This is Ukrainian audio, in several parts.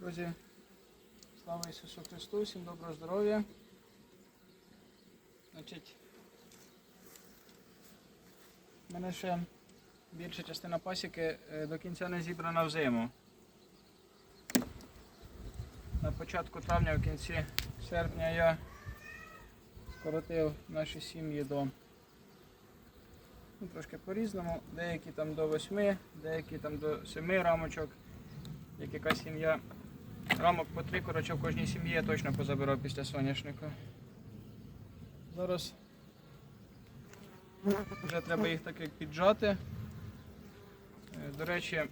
Друзі, слава Ісусу Христу, всім доброго здоров'я. Значить, в мене ще більша частина пасіки е, до кінця не зібрана в зиму. На початку травня, в кінці серпня я скоротив наші сім'ї до ну, трошки по-різному. Деякі там до 8, деякі там до 7 рамочок. Як яка сім'я рамок по три, коротше, в кожній сім'ї я точно позабирав після соняшника. Зараз вже треба їх так як піджати. Е, До речі,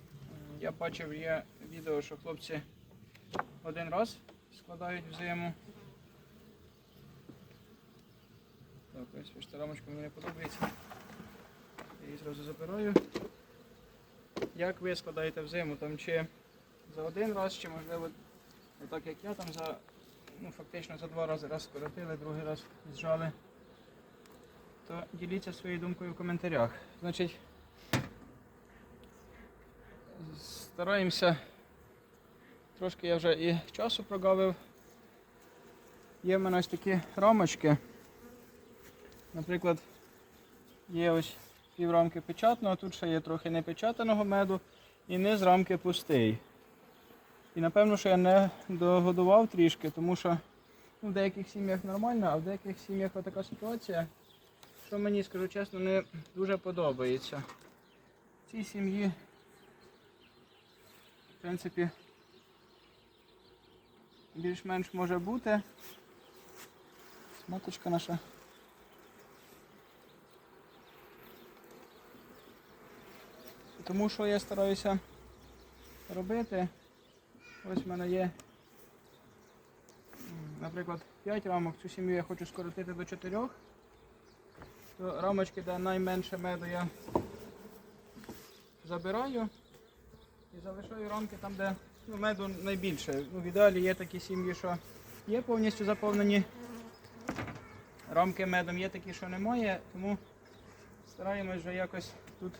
я бачив є відео, що хлопці один раз складають в зиму. Так, ось бачите, рамочка мені не подобається. Я її зразу забираю. Як ви складаєте в зиму? Там чи за один раз, чи можливо не так як я там за ну, фактично за два рази раз скоротили, другий раз зжали. То діліться своєю думкою в коментарях. Значить, стараємося. Трошки я вже і часу прогавив. Є в мене ось такі рамочки. Наприклад, є ось пів рамки печатного, тут ще є трохи непечатаного меду і низ рамки пустий. І напевно, що я не догодував трішки, тому що ну, в деяких сім'ях нормально, а в деяких сім'ях така ситуація, що мені, скажу чесно, не дуже подобається. В цій сім'ї, в принципі, більш-менш може бути. Маточка наша. Тому що я стараюся робити. Ось в мене є, наприклад, 5 рамок. Цю сім'ю я хочу скоротити до 4. То рамочки, де найменше меду я забираю і залишаю рамки там, де ну, меду найбільше. Ну, в ідеалі є такі сім'ї, що є повністю заповнені рамки медом, є такі, що немає, тому стараємось вже якось тут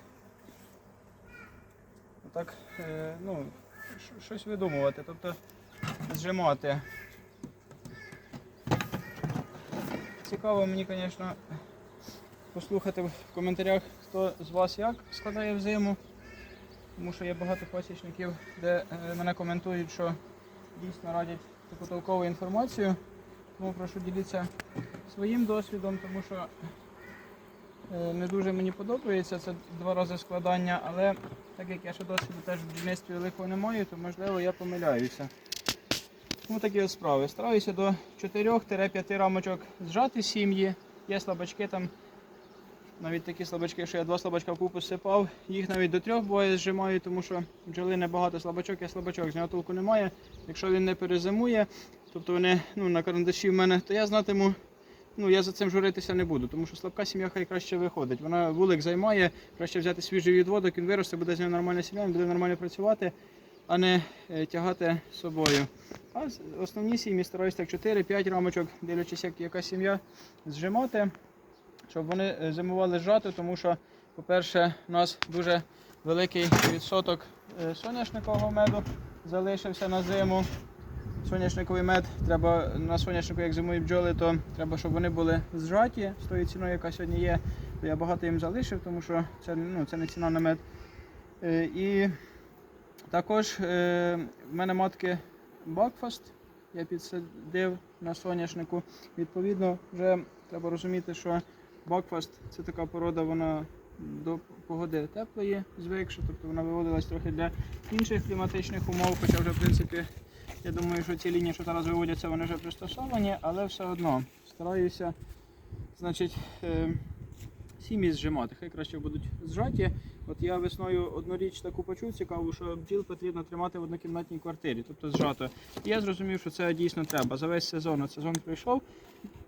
отак, е, ну, щось видумувати, тобто зжимати. Цікаво мені, звісно, послухати в коментарях, хто з вас як складає в зиму. Тому що є багато пасічників, де е, мене коментують, що дійсно радять таку толкову інформацію. Тому прошу ділитися своїм досвідом, тому що е, не дуже мені подобається це два рази складання, але так як я ще досвіду теж в бджільництві великого не маю, то можливо я помиляюся. Тому такі от справи. Стараюся до 4-5 рамочок зжати сім'ї. Є слабачки там, навіть такі слабачки, що я два слабачка в купу сипав. Їх навіть до трьох буває зжимаю, тому що бджоли небагато слабачок, я слабачок, з нього толку немає. Якщо він не перезимує, тобто вони ну, на карандаші в мене, то я знатиму, ну я за цим журитися не буду, тому що слабка сім'я хай краще виходить. Вона вулик займає, краще взяти свіжий відводок, він виросте, буде з ним нормальна сім'я, він буде нормально працювати, а не е, тягати собою. А основні сім'ї стараюся так 4-5 рамочок, дивлячись, як яка сім'я зжимати, щоб вони е, зимували зжато, тому що, по-перше, у нас дуже великий відсоток е, соняшникового меду залишився на зиму. Соняшниковий мед треба на соняшнику, як зимують бджоли, то треба, щоб вони були зжаті з тою ціною, яка сьогодні є. То я багато їм залишив, тому що це, ну, це не ціна на мед. Е, і також е, в мене матки Бакфаст, я підсадив на соняшнику. Відповідно, вже треба розуміти, що Бакфаст це така порода, вона до погоди теплої звикша, тобто вона виводилась трохи для інших кліматичних умов, хоча вже в принципі я думаю, що ці лінії, що зараз виводяться, вони вже пристосовані, але все одно стараюся значить, е, сім'ї зжимати. Хай краще будуть зжаті. От я весною одну річ таку почув цікаву, що бджіл потрібно тримати в однокімнатній квартирі, тобто зжато. І я зрозумів, що це дійсно треба. За весь сезон, от сезон пройшов.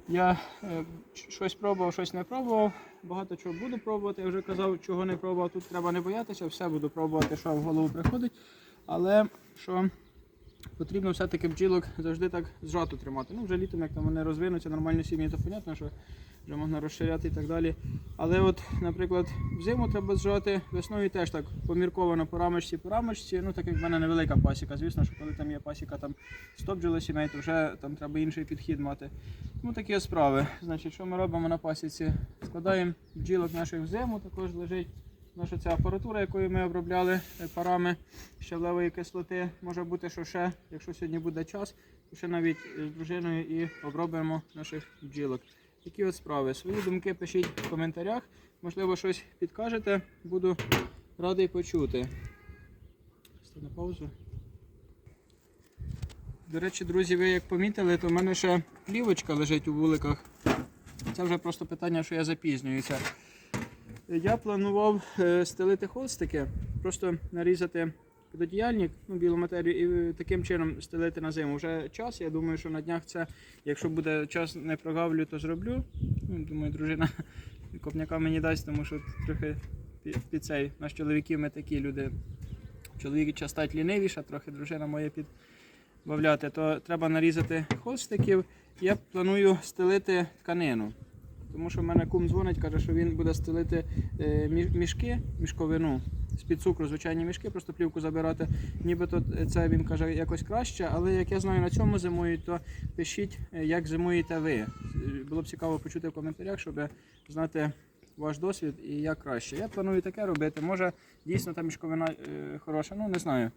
Я е, щось пробував, щось не пробував. Багато чого буду пробувати. Я вже казав, чого не пробував. Тут треба не боятися, все буду пробувати, що в голову приходить. Але що потрібно все-таки бджілок завжди так зжато тримати. Ну, вже літом, як там вони розвинуться, нормальні сім'ї, то понятно, що вже можна розширяти і так далі. Але от, наприклад, взиму треба зжати, весною теж так помірковано по рамочці, по рамочці. Ну, так як в мене невелика пасіка. Звісно, що коли там є пасіка там 100 бджоли сімей, то вже там треба інший підхід мати. Ну, такі справи. Значить, що ми робимо на пасіці? Складаємо бджілок наших в зиму, також лежить наша ця апаратура, якою ми обробляли е, парами щавлевої кислоти. Може бути, що ще, якщо сьогодні буде час, то ще навіть е, з дружиною і обробимо наших бджілок. Такі от справи. Свої думки пишіть в коментарях. Можливо, щось підкажете. Буду радий почути. Став паузу. До речі, друзі, ви як помітили, то в мене ще плівочка лежить у вуликах. Це вже просто питання, що я запізнююся. Я планував е, стелити холстики, просто нарізати підодіяльник, ну, білу матерію, і е, таким чином стелити на зиму. Вже час. Я думаю, що на днях це, якщо буде час не прогавлю, то зроблю. Ну, думаю, дружина копняка мені дасть, тому що трохи під, цей наш чоловіків ми такі люди. Чоловік частать лінивіша, трохи дружина моя підбавляти, то треба нарізати холстиків. Я планую стелити тканину. Тому що в мене кум дзвонить, каже, що він буде стелити е, мішки, мішковину з-під цукру, звичайні мішки, просто плівку забирати. Нібито це він каже якось краще, але як я знаю, на цьому зимують, то пишіть, е, як зимуєте ви. Е, Було б цікаво почути в коментарях, щоб знати ваш досвід і як краще. Я планую таке робити. Може, дійсно та мішковина е, хороша, ну не знаю.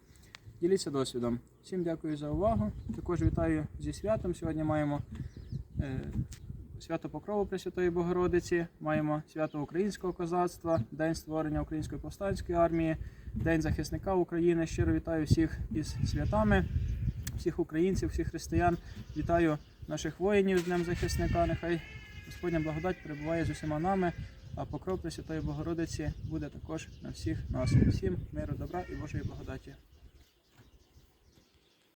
Діліться досвідом. Всім дякую за увагу. Також вітаю зі святом. Сьогодні маємо е, свято Покрову Пресвятої Богородиці, маємо свято українського козацтва, День створення Української повстанської армії, День захисника України. Щиро вітаю всіх із святами, всіх українців, всіх християн. Вітаю наших воїнів з Днем захисника. Нехай Господня благодать перебуває з усіма нами. А покров Пресвятої Богородиці буде також на всіх нас. Всім миру, добра і Божої благодаті.